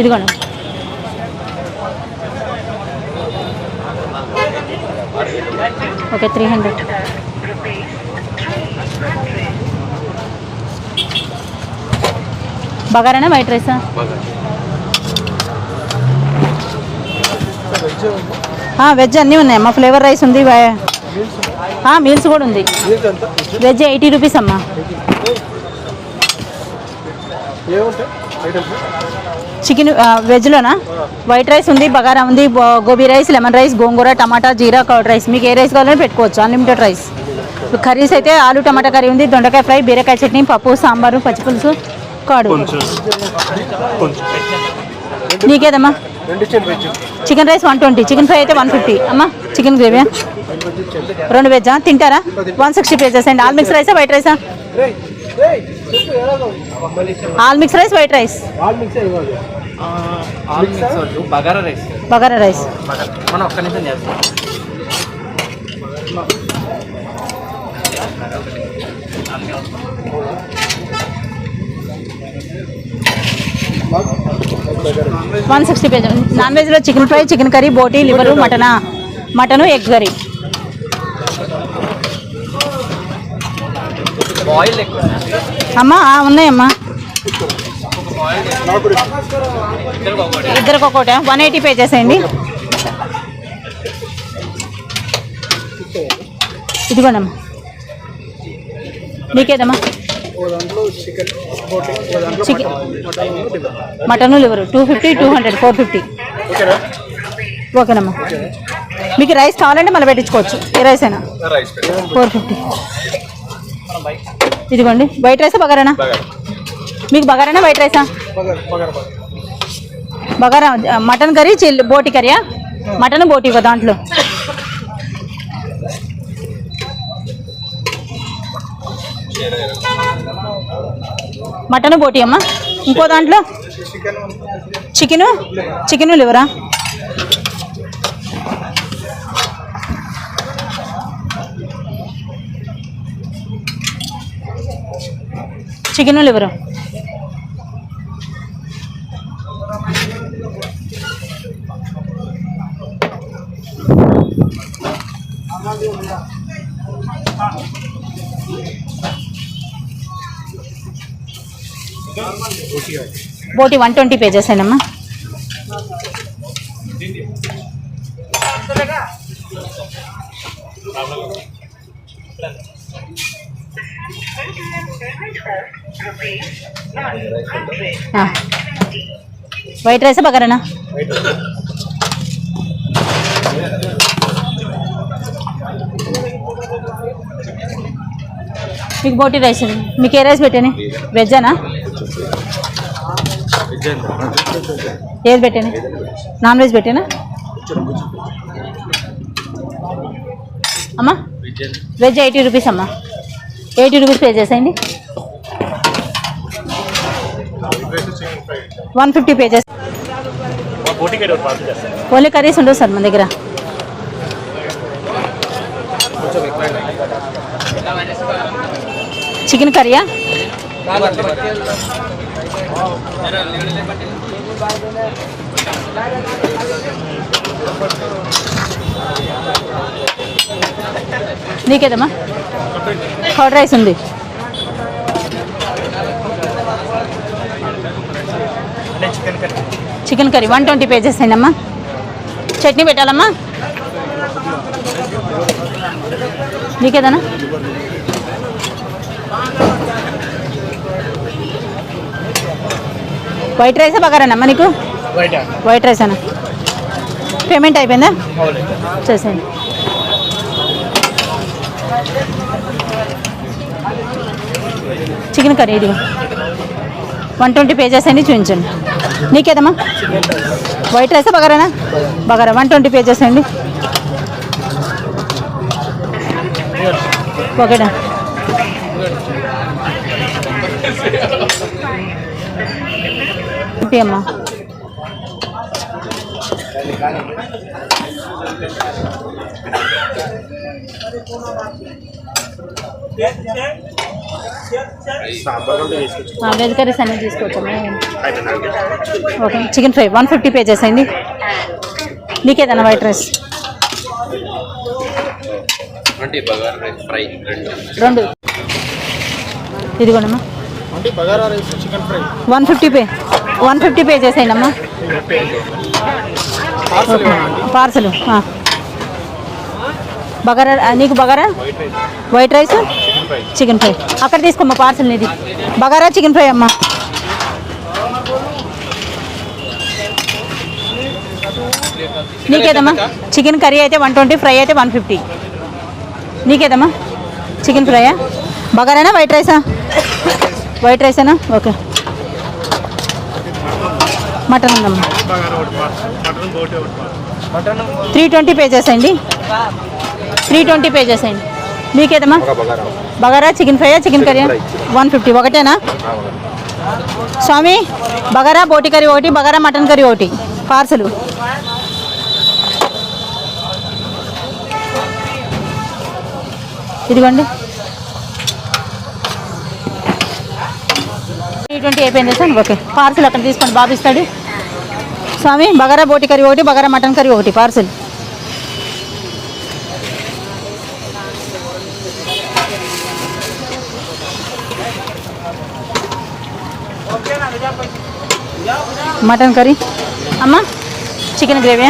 ఇదిగోండి. Okay three hundred బగారానా white రైసా? వెజ్ అన్నీ ఉన్నాయి అమ్మ. ఫ్లేవర్ రైస్ ఉంది మీల్స్ కూడా ఉంది. వెజ్ ఎయిటీ రూపీస్ అమ్మా. చికెన్ వెజ్లోనా? వైట్ రైస్ ఉంది బగారా ఉంది gobi rice lemon rice gongura టమాటా జీరా కర్డ్ రైస్ మీకు ఏ రైస్ కావాలని పెట్టుకోవచ్చు అన్లిమిటెడ్ రైస్ కర్రీస్ అయితే ఆలు టమాటా కర్రీ ఉంది దొండకాయ ఫ్రై బీరకాయ చట్నీ పప్పు సాంబారు పచ్చిపులుసు కాడు. నీకేదమ్మా? Chicken rice one twenty chicken fry అయితే వన్ ఫిఫ్టీ అమ్మా చికెన్ గ్రేవీ రెండు వెజ్జా తింటారా? వన్ సిక్స్టీ పేజెస్ అండి. ఆల్ మిక్స్ రైసా వైట్ రైసా all mix rice white rice. All mix వద్దు బగారా రైస్. బగారా రైస్. మనం ఒక్క నిమిషం చేస్తాం వన్ సిక్స్టీ పేజ్. నాన్ వెజ్లో chicken fry chicken curry boti liver మటనా? Mutton egg curry. Oil ఎక్కువ. అమ్మా ఉన్నాయమ్మా. ఇద్దరికి ఒకట వన్ ఎయిటీ పే చేసేయండి. ఇదిగోండమ్మా మీకేదమ్మా? Chicken mutton liver two fifty two hundred four fifty ఓకేనా ఓకేనమ్మా. మీకు రైస్ కావాలంటే మళ్ళీ పెట్టించుకోవచ్చు. ఏ రైస్ అయినా ఫోర్ ఫిఫ్టీ ఇదిగోండి వైట్ రైసా బగారానా? మీకు బగారానా వైట్ రైసా? బగారా మటన్ కర్రీ చిల్ బోటి కర్రీయా? మటన్ బోటి ఇవ్వ దాంట్లో. మటన్ బోటి అమ్మా ఇంకో దాంట్లో? Chicken? Chicken లివరా? Chicken liver boti one twenty pages అండమ్మా వైట్ రైస్ బగారానా మీకు బోటి రైస్. మీకు ఏ రైస్ పెట్టాను వెజ్జానా? ఏది పెట్టాను నాన్ వెజ్ పెట్టానా? అమ్మా వెజ్ ఎయిటీ రూపీస్ అమ్మా. ఎయిటీ రూపీస్ పే చేసేయండి. వన్ ఫిఫ్టీ పే చేసి ఓన్లీ కర్రీస్ ఉండవు సార్ మన దగ్గర. చికెన్ కర్రీయా? నీకేదమ్మా? కర్డ్ రైస్ ఉంది. Chicken curry. వన్ ట్వంటీ పేజెస్ అమ్మా చట్నీ పెట్టాలమ్మా. నీకేదన్నా వైట్ రైసా బగారానమ్మా నీకు? వైట్? రైస్ అన్న పేమెంట్ అయిపోయిందా? చేసేయండి. చికెన్ కర్రీ ఇది వన్ ట్వంటీ పేజెస్ అండి చూపించండి. నీకేదమ్మా? వైట్ రైసా బగారానా? బగారా వన్ ట్వంటీ పేజెస్ అండి ఓకేనా అమ్మా? సాంబార్ ఉంటే వెజ్ కర్రీస్ అన్నీ తీసుకోవచ్చమ్మా okay chicken fry one fifty pay చేసేయండి నీకేదన్నా వైట్ రైస్ రెండు ఇదిగోండమ్మా one fifty pay one fifty pay చేసేయండి అమ్మా పార్సల్ బగారా నీకు bagara? White rice chicken fry అక్కడ తీసుకోమ్మా పార్సల్ నీది. బగారా చికెన్ ఫ్రై అమ్మా. నీకేదమ్మా? చికెన్ కర్రీ అయితే వన్ ట్వంటీ ఫ్రై అయితే వన్ ఫిఫ్టీ నీకేదమ్మా? చికెన్ ఫ్రైయా బగారానా వైట్ రైసా వైట్ రైసేనా ఓకే. మటన్ ఉందమ్మా. త్రీ ట్వంటీ పే చేసేయండి త్రీ ట్వంటీ పే చేసేయండి మీకేదమ్మా? బగారా. బగారా చికెన్ ఫ్రైయా చికెన్ కర్రీ వన్ ఫిఫ్టీ. ఒకటేనా? స్వామి బగారా బోటి కర్రీ ఒకటి బగారా మటన్ కర్రీ ఒకటి. పార్సలు. ఇదిగోండి. త్రీ ట్వంటీ అయిపోయింది సార్ ఓకే. పార్సల్ అక్కడ తీసుకోండి. బాబు ఇస్తాడు. స్వామి బగారా బోటి కర్రీ ఒకటి బగారా మటన్ కర్రీ ఒకటి పార్సల్. Mutton curry. అమ్మా చికెన్ గ్రేవీ.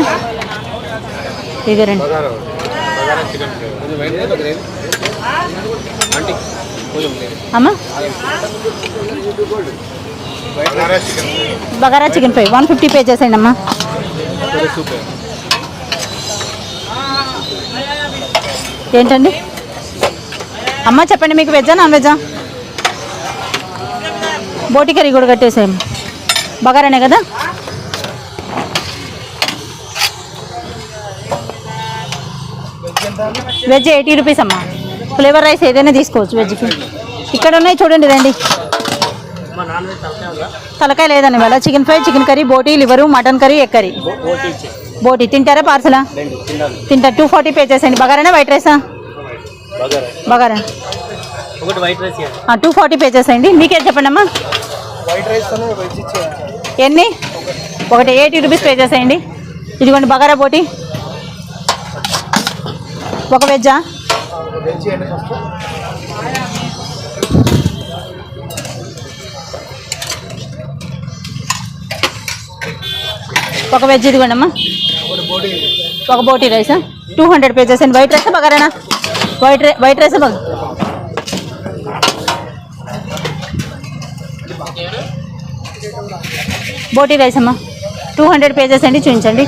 ఇదే రండి. అమ్మా bagara chicken fry. One fifty pay చేసేయండి అమ్మా. ఏంటండి? అమ్మ చెప్పండి మీకు వెజ్జా నాన్ వెజ్జా? బోటి కర్రీ కూడా కట్టేసేయండి బగారానే కదా? వెజ్ ఎయిటీ రూపీస్ అమ్మా. ఫ్లేవర్ రైస్ ఏదైనా తీసుకోవచ్చు వెజ్కి ఇక్కడ ఉన్నాయి చూడండి రండి. తలకాయ లేదండి ఇవాళ chicken fry chicken curry boti liver mutton curry egg curry boti తింటారా పార్సలా? తింటారు టూ ఫార్టీ పే చేసేయండి. బగారానా వైట్ రైసా బగారా. టూ ఫార్టీ పే చేసేయండి. మీకే చెప్పండి అమ్మా ఎన్ని? ఒకటి ఎయిటీ రూపీస్ పే చేసేయండి. ఇదిగోండి బగారా బోటి ఒక వెజ్జా? ఒక వెజ్ ఇదిగోండి అమ్మా. ఒక బోటి రైసా? టూ హండ్రెడ్ పే చేసేయండి. వైట్ రైసా బగారానా? వైట్ రై వైట్ రైసా బగ బోటి రైస్ అమ్మా టూ హండ్రెడ్ పేజెస్ అండి చూపించండి.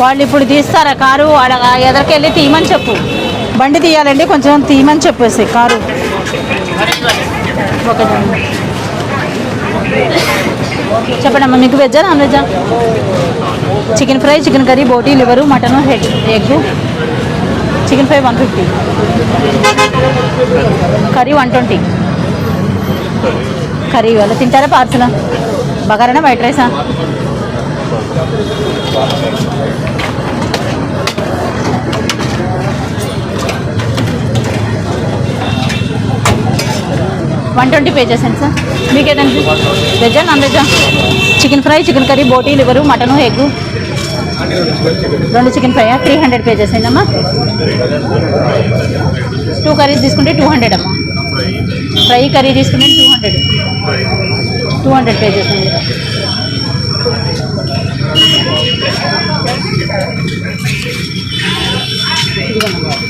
వాళ్ళు ఇప్పుడు తీస్తారా కారు? వాళ్ళ ఎదరికెళ్ళి తీయమని చెప్పు. బండి తీయాలండి కొంచెం తీయమని చెప్పేసి కారు. ఒకటి చెప్పండి అమ్మా మీకు వెజ్జా non వెజ్జా? Chicken fry chicken curry boti liver mutton head egg chicken fry one fifty curry one twenty curry ఇవాళ. తింటారా పార్సలా? బగారానా వైట్ రైసా? వన్ ట్వంటీ పే చేశాను సార్. మీకు ఏదండి వెజ్జా non వెజ్జా? Chicken fry chicken curry boti liver mutton egg రెండు చికెన్ ఫ్రైయా? త్రీ హండ్రెడ్ పే చేసేయండి అమ్మా టూ కర్రీస్ తీసుకుంటే టూ హండ్రెడ్ అమ్మా. ఫ్రై కర్రీ తీసుకుంటే two hundred. Two hundred pay చేసేయండి ఇదిగోండి.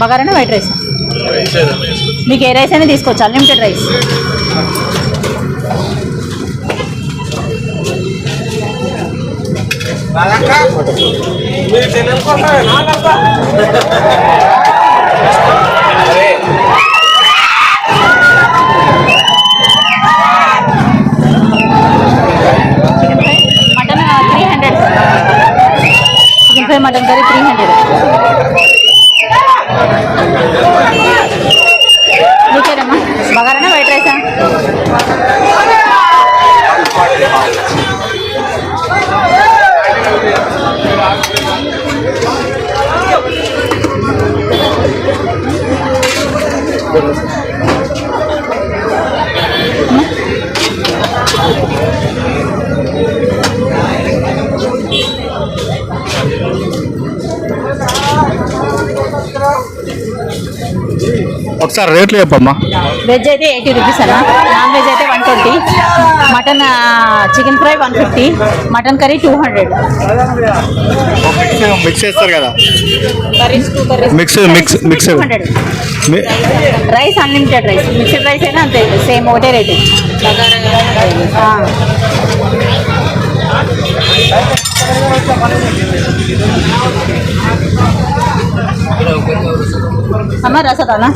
బగారానా వైట్ రైస్? మీకు ఏ రైస్ అయినా తీసుకోవచ్చు. Unlimited rice mutton three hundred chicken fry mutton curry three hundred ఒకసారి రేట్లు చెప్పమ్మా. వెజ్ అయితే ఎయిటీ రూపీస్ అన్న. నాన్ వెజ్ అయితే one twenty mutton chicken fry one fifty mutton curry two hundred mix చేస్తారు కదా. Curries two curries Mix, mix, mix. Two hundred మీ- rice unlimited rice mixed rice అయినా అంతే సేమ్ ఒకటే rate అమ్మ రసదానా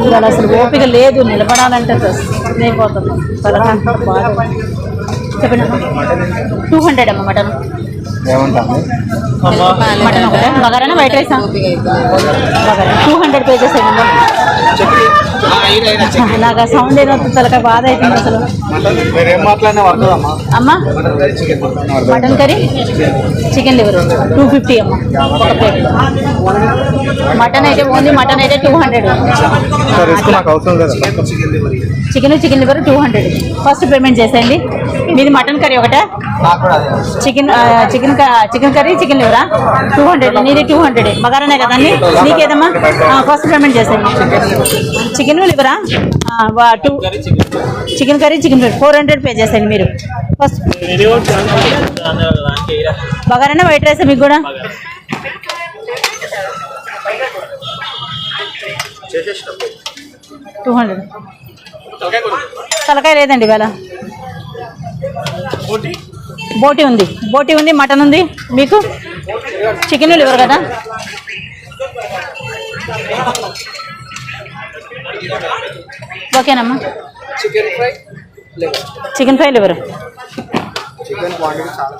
ఇవాళ అసలు ఓపిక లేదు నిలబడాలంటే అయిపోతుంది చెప్పండి టూ హండ్రెడ్ అమ్మ మటన్. మటన్ ఒకటే. బగారానా వైట్ రైసా? బగారా టూ హండ్రెడ్ పేజెస్ అయ్యింది నాకు ఆ సౌండ్ ఏదవుతుంది తలక బాధ అవుతుంది అసలు. అమ్మ? Mutton curry. Chicken liver. Two fifty అమ్మ. ఒక ప్లేట్ మటన్ అయితే ఓన్లీ మటన్ అయితే two hundred chicken chicken liver two hundred first payment చేసేయండి. మీది మటన్ కర్రీ ఒకటే? Chicken chicken chicken curry chicken లేవరా? టూ హండ్రెడ్ నీది టూ హండ్రెడ్. బగారానే కదండి నీకేదమ్మా ఆ, ఫస్ట్ పేమెంట్ చేసేయండి చికెన్ లేవరా? వా- two chicken curry chicken four hundred pay చేసేయండి మీరు. ఫస్ట్ బగారానే వైట్ రైస్ మీకు కూడా? Two hundred. తలకాయ లేదండి ఇవాళ. బోటి ఉంది. బోటి ఉంది మటన్ ఉంది. మీకు? చికెన్ లివర్ కదా? ఓకేనమ్మా. Chicken fry chicken fry liver chicken quantity చాలా